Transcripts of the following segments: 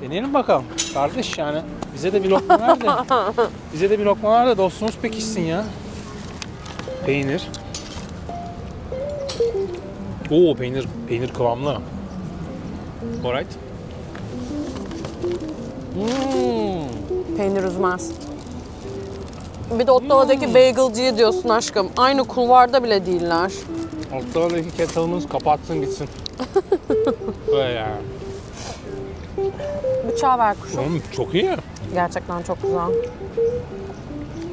Deneyelim bakalım. Kardeş yani bize de bir lokma ver de. bize de bir lokma ver de dostumuz pekişsin ya. Peynir. Oo peynir peynir kıvamlı. Alright. Hmm. Peynir üzmez. Bir de Ottawa'daki bagelciyi diyorsun aşkım. Aynı kulvarda bile değiller. Ortalardaki kettle'ımız kapatsın gitsin. Böyle yani. Bıçağı ver kuşum. Oğlum çok iyi. Gerçekten çok güzel.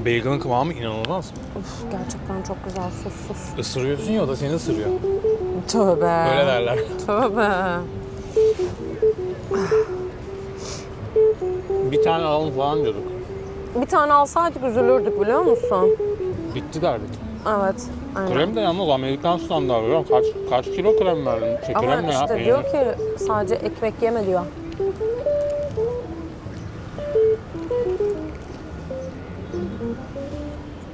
Bagel'ın kıvamı inanılmaz. Uf, gerçekten çok güzel. Sus sus. Isırıyorsun ya o da seni ısırıyor. Tövbe. Öyle derler. Tövbe. Bir tane alalım falan diyorduk. Bir tane alsaydık üzülürdük biliyor musun? Bitti derdik. Evet. Aynen. Krem de yalnız Amerikan standartı. ya. Kaç, kaç kilo krem verdin? Şey, Ama krem ne ya? işte Peynir. diyor ki sadece ekmek yeme diyor.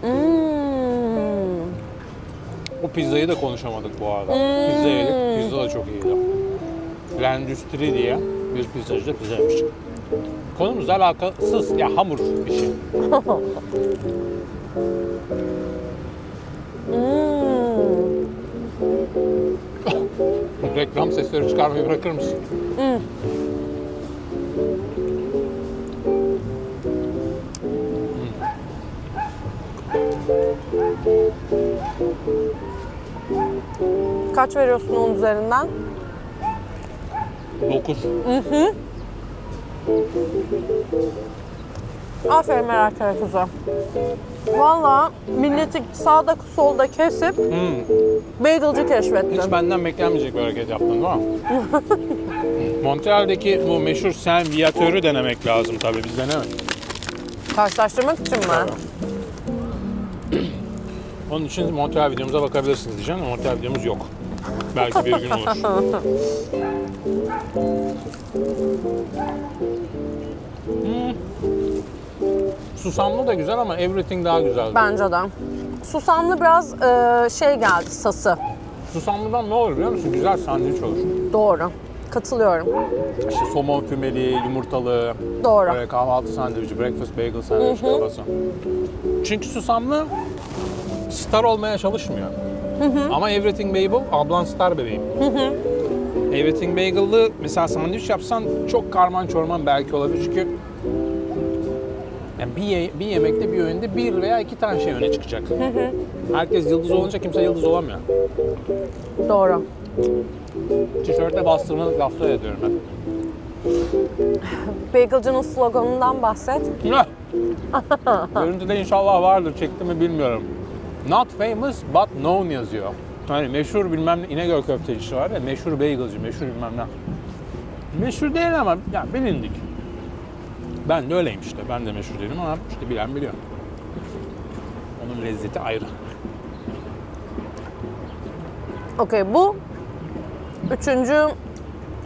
Hmm. O pizzayı da konuşamadık bu arada. Hmm. Pizza yedik. Pizza da çok iyiydi. L'Industrie diye bir pizzacıda pizza yemiştik. Konumuzla alakasız. Ya hamur işi. Hmm. Reklam sesleri çıkarmayı bırakır mısın? Kaç veriyorsun onun üzerinden? 9. Aferin merak kızı. Valla milleti sağda solda kesip bagelci keşfettin. Hiç benden beklenmeyecek bir hareket yaptın değil mi? Montreal'deki bu meşhur sen viyatörü denemek lazım tabii biz denemedik. Karşılaştırmak için mi? Onun için Montreal videomuza bakabilirsiniz diyeceğim ama Montreal videomuz yok. Belki bir gün olur. Hmm. Susamlı da güzel ama everything daha güzel. Bence de. Susamlı biraz e, şey geldi sası. Susamlıdan ne olur biliyor musun? Güzel sandviç olur. Doğru. Katılıyorum. İşte somon kümeli, yumurtalı, Doğru. böyle kahvaltı sandviçi, breakfast bagel sandviç kafası. Çünkü susamlı star olmaya çalışmıyor. Ama Everything Bagel ablan star bebeğim. Everything Bagel'lı mesela sandviç yapsan çok karman çorman belki olabilir çünkü yani bir, ye- bir yemekte bir öğünde bir veya iki tane şey öne çıkacak. Herkes yıldız olunca kimse yıldız olamıyor. Doğru. Tişörtte bastırmalık laflar ediyorum ben. Bagelcının sloganından bahset. Görüntüde inşallah vardır. Çekti mi bilmiyorum. Not famous but known yazıyor. Hani meşhur bilmem ne İnegöl köftecisi var ya meşhur bagelci, meşhur bilmem ne. Meşhur değil ama ya bilindik. Ben de öyleyim işte. Ben de meşhur değilim ama işte bilen biliyor. Onun lezzeti ayrı. Okey bu üçüncü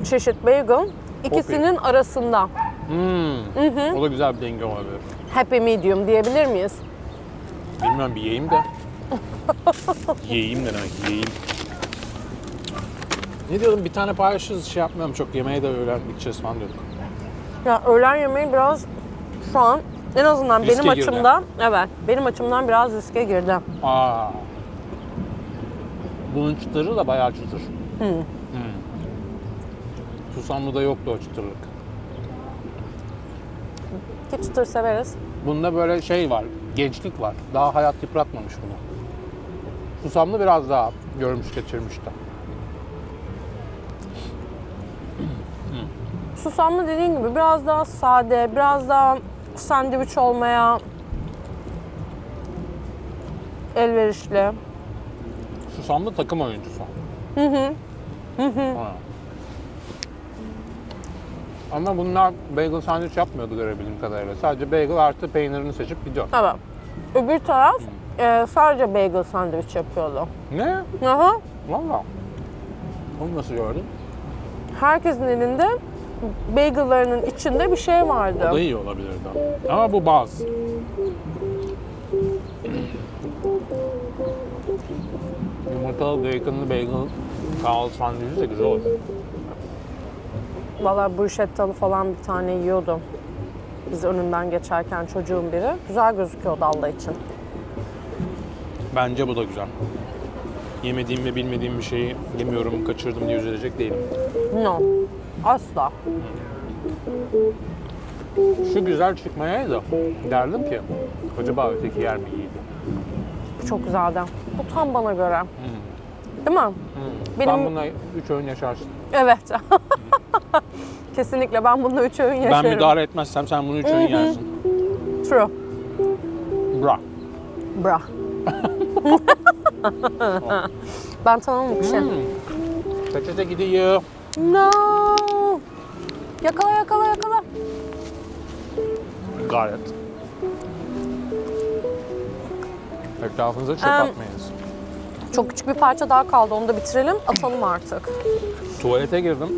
çeşit bagel. İkisinin arasında. Hmm. O da güzel bir denge olabilir. Happy medium diyebilir miyiz? Bilmem bir yiyeyim de. yiyeyim de demek yiyeyim. Ne diyordum bir tane paylaşırız şey yapmıyorum çok yemeğe de öğlen gideceğiz falan diyorduk. Ya öğlen yemeği biraz şu an en azından Riske benim girdi. açımdan evet benim açımdan biraz riske girdi. Aa. Bunun çıtırı da bayağı çıtır. Hmm. Susamlı'da yoktu o çıtırlık. Ki çıtır severiz. Bunda böyle şey var, gençlik var. Daha hayat yıpratmamış bunu. Susamlı biraz daha görmüş geçirmiş de. Susamlı dediğin gibi biraz daha sade, biraz daha sandviç olmaya elverişli. Susamlı takım oyuncusu. Hı hı. Ama bunlar bagel sandviç yapmıyordu görebildiğim kadarıyla. Sadece bagel artı peynirini seçip gidiyor. Evet. Öbür taraf e, sadece bagel sandviç yapıyordu. Ne? Aha. Valla. Onu nasıl gördün? Herkesin elinde bagellarının içinde bir şey vardı. O da iyi olabilirdi. Ama bu baz. Yumurtalı baconlı bagel kahvaltı sandviçi de güzel olur. Valla bruschettalı falan bir tane yiyordum. Biz önünden geçerken çocuğun biri. Güzel gözüküyordu Allah için. Bence bu da güzel. Yemediğim ve bilmediğim bir şeyi yemiyorum, kaçırdım diye üzülecek değilim. No. Asla. Şu güzel çıkmayaydı. Derdim ki acaba öteki yer mi iyiydi? Çok güzeldi. Bu tam bana göre. Değil mi? Benim... Sen bununla üç öğün yaşarsın. Evet. Kesinlikle ben bununla üç öğün yaşarım. Ben müdahale etmezsem sen bunu üç öğün yersin. True. Bra. Bra. ben bir şey. Peçete gidiyor. No. Yakala yakala yakala. Gayet. Etrafınıza çöp Em, atmayınız. Çok küçük bir parça daha kaldı. Onu da bitirelim. Atalım artık. Tuvalete girdim.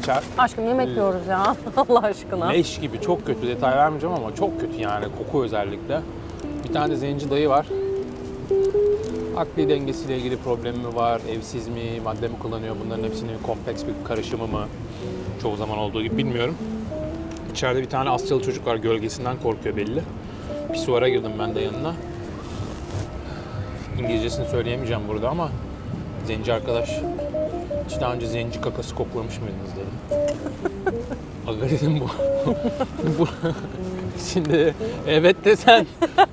İçer. Aşkım yemek yiyoruz ya. Allah aşkına. Leş gibi çok kötü detay vermeyeceğim ama çok kötü yani koku özellikle. Tane zenci dayı var. Akli dengesiyle ilgili problemi mi var, evsiz mi, madde mi kullanıyor bunların hepsinin kompleks bir karışımı mı? Çoğu zaman olduğu gibi bilmiyorum. İçeride bir tane Asyalı çocuk var gölgesinden korkuyor belli. Pisuara girdim ben de yanına. İngilizcesini söyleyemeyeceğim burada ama zenci arkadaş hiç daha önce zenci kakası koklamış mıydınız dedim. Aga dedim bu. bu. Şimdi evet desen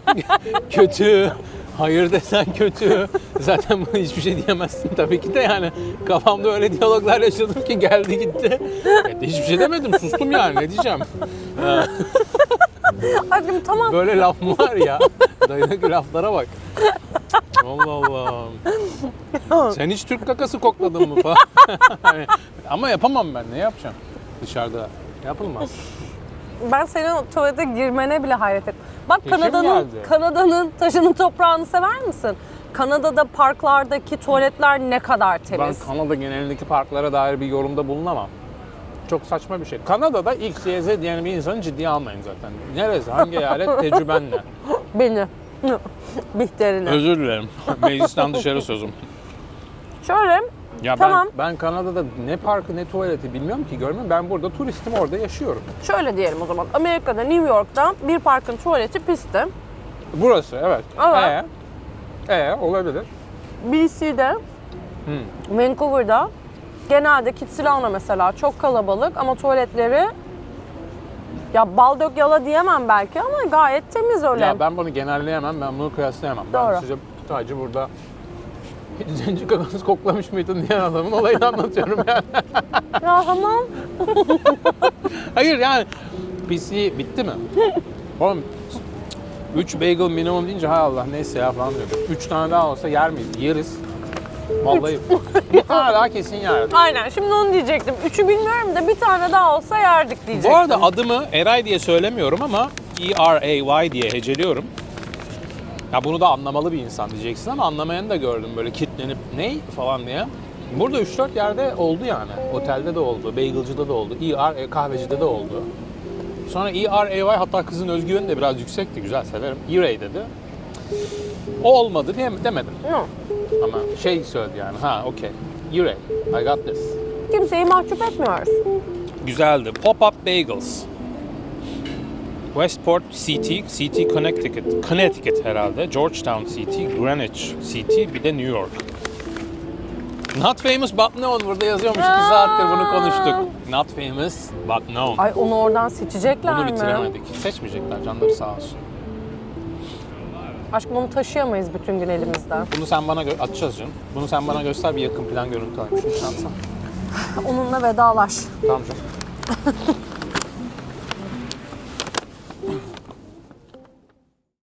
kötü. Hayır desen kötü. Zaten bunu hiçbir şey diyemezsin tabii ki de yani. Kafamda öyle diyaloglar yaşadım ki geldi gitti. Evet, hiçbir şey demedim. Sustum yani ne diyeceğim. Aşkım tamam. Böyle laf mı var ya? Dayıdaki laflara bak. Allah Allah. Sen hiç Türk kakası kokladın mı falan? Hani, Ama yapamam ben. Ne yapacağım? Dışarıda. Yapılmaz. Ben senin o tuvalete girmene bile hayret ettim. Bak Eşim Kanada'nın geldi. Kanada'nın taşının toprağını sever misin? Kanada'da parklardaki tuvaletler ne kadar Ben temiz. Kanada genelindeki parklara dair bir yorumda bulunamam. Çok saçma bir şey. Kanada'da X, Y, Z diyen bir insanı ciddiye almayın zaten. Neresi, hangi eyalet, tecrüben ne? Beni. Bihterine. Özür dilerim. Meclisten dışarı sözüm. Şöyle Ya Tamam. ben, ben Kanada'da ne parkı ne tuvaleti bilmiyorum ki görmüyorum. Ben burada turistim orada yaşıyorum. Şöyle diyelim o zaman. Amerika'da, New York'ta bir parkın tuvaleti pisti. Burası evet. Evet. Ee, ee, olabilir. BC'de, Hmm. Vancouver'da genelde Kitsilano mesela çok kalabalık ama tuvaletleri ya bal dök yala diyemem belki ama gayet temiz öyle. Ya ben bunu genelleyemem, ben bunu kıyaslayamam. Ben Doğru. size sadece burada zenci kakası koklamış mıydın diyen adamın olayını anlatıyorum yani. Ya tamam. Hayır yani PC bitti mi? Oğlum 3 bagel minimum deyince hay Allah neyse ya falan diyordum. 3 tane daha olsa yer miyiz? Yeriz. Vallahi bir tane daha kesin yerdik. Aynen şimdi onu diyecektim. Üçü bilmiyorum da bir tane daha olsa yerdik diyecektim. Bu arada adımı Eray diye söylemiyorum ama E-R-A-Y diye heceliyorum. Ya bunu da anlamalı bir insan diyeceksin ama anlamayanı da gördüm böyle kitlenip ney falan diye. Burada 3-4 yerde oldu yani. Otelde de oldu, bagelcıda da oldu, E-R, kahvecide de oldu. Sonra E-R-A-Y hatta kızın özgüveni de biraz yüksekti, güzel severim. E-Ray dedi. O olmadı diye demedim. No. Ama şey söyledi yani, ha okey. E-Ray, I got this. Kimseyi mahcup etmiyoruz. Güzeldi. Pop-up Bagels. Westport City, City Connecticut, Connecticut herhalde. Georgetown City, Greenwich City, bir de New York. Not famous but known burada yazıyormuş. 2 saattir bunu konuştuk. Not famous but known. Ay onu oradan seçecekler Bunu mi? bitiremedik. Seçmeyecekler canları sağ olsun. Aşkım onu taşıyamayız bütün gün elimizde. Bunu sen bana gö- atacağız canım. Bunu sen bana göster bir yakın plan görüntü alayım. Şunu. Onunla vedalaş. Tamam canım.